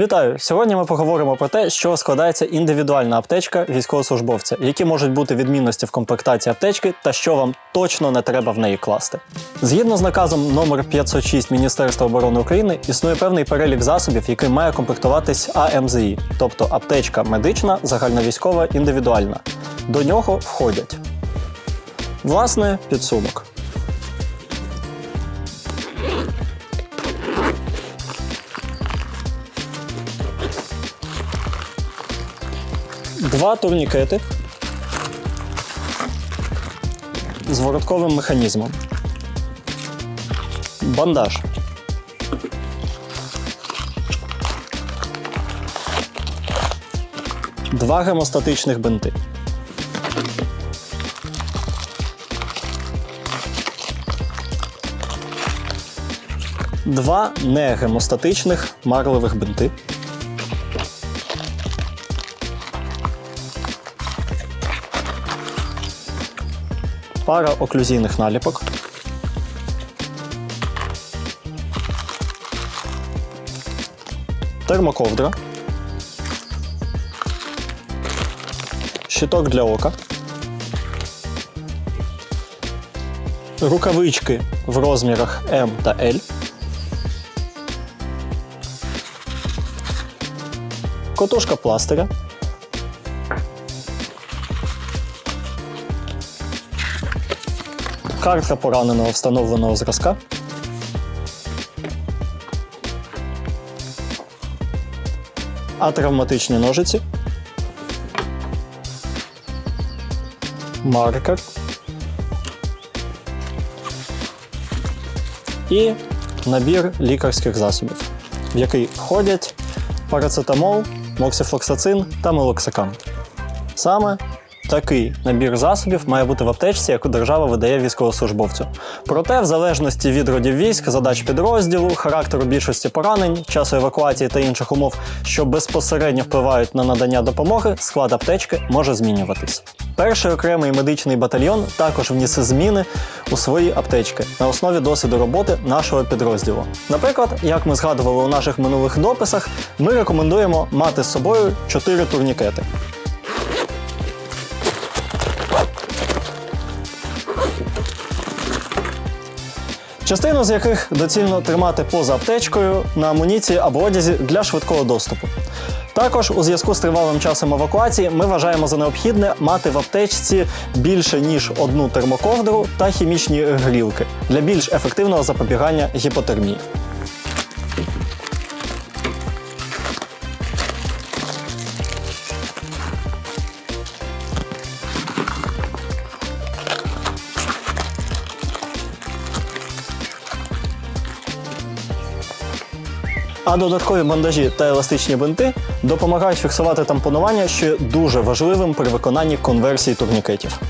Вітаю! Сьогодні ми поговоримо про те, що складається індивідуальна аптечка військовослужбовця, які можуть бути відмінності в комплектації аптечки та що вам точно не треба в неї класти. Згідно з наказом номер 506 Міністерства оборони України, існує певний перелік засобів, який має комплектуватись АМЗІ, тобто аптечка медична, загальновійськова, індивідуальна. До нього входять власне підсумок. Два турнікети з воротковим механізмом. Бандаж. Два гемостатичних бинти. Два негемостатичних марлевих бинти. пара оклюзійних наліпок. Термоковдра. Щиток для ока. Рукавички в розмірах М та L. Котушка пластиря. Картка пораненого встановленого зразка. А травматичні ножиці. Маркер. І набір лікарських засобів, в який входять парацетамол, моксифлоксацин та мелоксикам. Саме Такий набір засобів має бути в аптечці, яку держава видає військовослужбовцю. Проте, в залежності від родів військ, задач підрозділу, характеру більшості поранень, часу евакуації та інших умов, що безпосередньо впливають на надання допомоги, склад аптечки може змінюватись. Перший окремий медичний батальйон також вніс зміни у свої аптечки на основі досвіду роботи нашого підрозділу. Наприклад, як ми згадували у наших минулих дописах, ми рекомендуємо мати з собою 4 турнікети. Частину з яких доцільно тримати поза аптечкою на амуніції або одязі для швидкого доступу. Також у зв'язку з тривалим часом евакуації ми вважаємо за необхідне мати в аптечці більше ніж одну термоковдру та хімічні грілки для більш ефективного запобігання гіпотермії. А додаткові бандажі та еластичні бинти допомагають фіксувати тампонування, що є дуже важливим при виконанні конверсії турнікетів.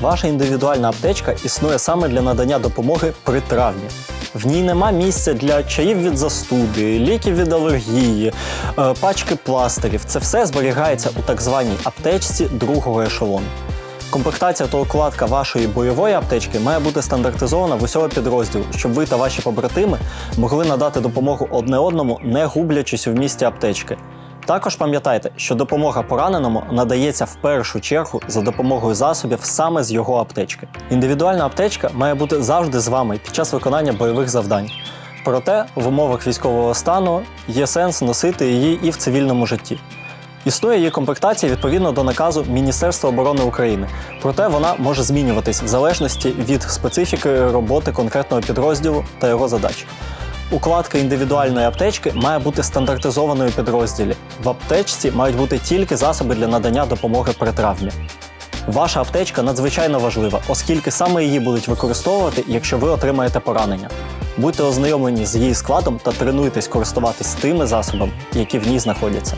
Ваша індивідуальна аптечка існує саме для надання допомоги при травмі. В ній нема місця для чаїв від застуди, ліків від алергії, е, пачки пластирів. Це все зберігається у так званій аптечці другого ешелону. Комплектація та укладка вашої бойової аптечки має бути стандартизована в усього підрозділу, щоб ви та ваші побратими могли надати допомогу одне одному, не гублячись в місті аптечки. Також пам'ятайте, що допомога пораненому надається в першу чергу за допомогою засобів саме з його аптечки. Індивідуальна аптечка має бути завжди з вами під час виконання бойових завдань. Проте в умовах військового стану є сенс носити її і в цивільному житті. Існує її комплектація відповідно до наказу Міністерства оборони України, проте вона може змінюватись в залежності від специфіки роботи конкретного підрозділу та його задач. Укладка індивідуальної аптечки має бути стандартизованою у підрозділі. В аптечці мають бути тільки засоби для надання допомоги при травмі. Ваша аптечка надзвичайно важлива, оскільки саме її будуть використовувати, якщо ви отримаєте поранення. Будьте ознайомлені з її складом та тренуйтесь користуватись тими засобами, які в ній знаходяться.